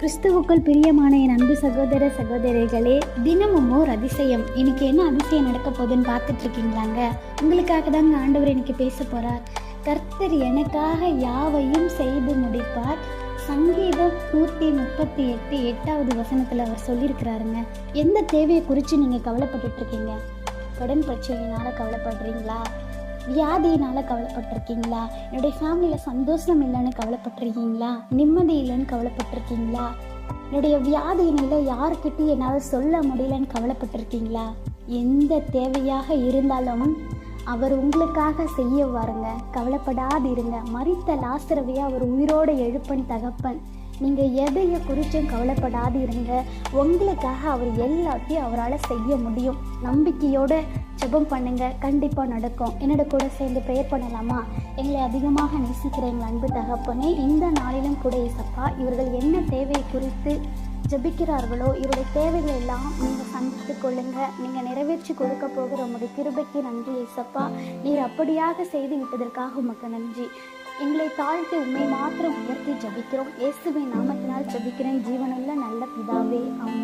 கிறிஸ்துவுக்குள் பிரியமான என் அன்பு சகோதர சகோதரிகளே தினமும் ஓர் அதிசயம். இன்னைக்கு என்ன அதிசயம் நடக்க போகுதுன்னு பார்த்துட்டு இருக்கீங்களாங்க? உங்களுக்காக தாங்க ஆண்டவர் இன்னைக்கு பேச போறார். கர்த்தர் எனக்காக யாவையும் செய்து முடிப்பார். சங்கீதம் நூற்றி முப்பத்தி எட்டு எட்டாவது வசனத்தில் அவர் சொல்லியிருக்கிறாருங்க. எந்த தேவையை குறித்து நீங்கள் கவலைப்பட்டுட்ருக்கீங்க கடன் பிரச்சனையினால் கவலைப்படுறீங்களா? வியாதியினால கவலைப்பட்டிருக்கீங்களா? என்னுடைய ஃபேமிலியில் சந்தோஷம் இல்லைன்னு கவலைப்பட்டிருக்கீங்களா? நிம்மதி இல்லைன்னு கவலைப்பட்டிருக்கீங்களா? என்னுடைய வியாதியினால யாருக்கிட்டையும் என்னால் சொல்ல முடியலன்னு கவலைப்பட்டிருக்கீங்களா? எந்த தேவையாக இருந்தாலும் அவர் உங்களுக்காக செய்ய வாருங்க. கவலைப்படாதிருங்க. மறித்த லாசரவையை அவர் உயிரோடு எழுப்பன் தகப்பன். நீங்கள் எதையை குறித்தும் கவலைப்படாதிருங்க. உங்களுக்காக அவர் எல்லாத்தையும் அவரால் செய்ய முடியும். நம்பிக்கையோடு ஜெபம் பண்ணுங்க. கண்டிப்பாக நடக்கும். என்னோட கூட சேர்ந்து ப்ரேயர் பண்ணலாமா? எங்களை அதிகமாக நேசிக்கிற எங்கள் அன்பு தகப்பனே இந்த நாளிலும் கூட இசப்பா இவர்கள் என்ன தேவை குறித்து ஜபிக்கிறார்களோ இவருடைய தேவைகள் எல்லாம் நீங்கள் சந்தித்து கொள்ளுங்க. நீங்கள் நிறைவேற்றி கொடுக்க போகிற உங்களுடைய கிருபைக்கு நன்றி இசப்பா நீர் அப்படியாக செய்து விட்டதற்காக உமக்கு நன்றி. எங்களை தாழ்த்தி உண்மை மாத்திரம் உயர்த்தி ஜபிக்கிறோம். இயேசுவை நாமத்தினால் ஜபிக்கிறேன். ஜீவனுள்ள நல்ல பிதாவே அவன்